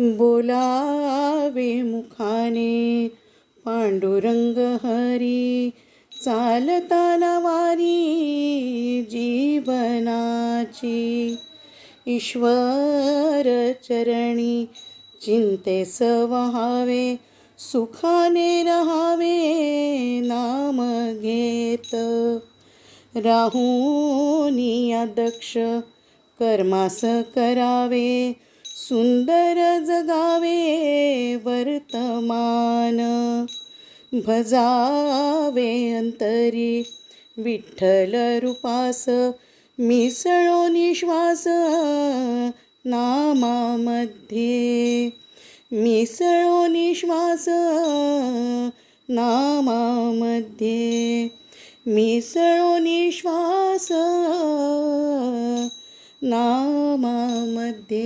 बोलावे मुखाने. पांडुरंग हरी चालताना वारी जीवनाची. ईश्वर चरणी चिंते सवहावे सुखाने रहावे नाम घेत. राहुनी दक्ष कर्मास करावे सुंदर जगावे वर्तमान. भजावे अंतरी विठ्ठल रूपास मिसळो निश्वास नामामध्ये. मिसळो निश्वास नामामध्ये. मिसळो निश्वास नामामध्ये।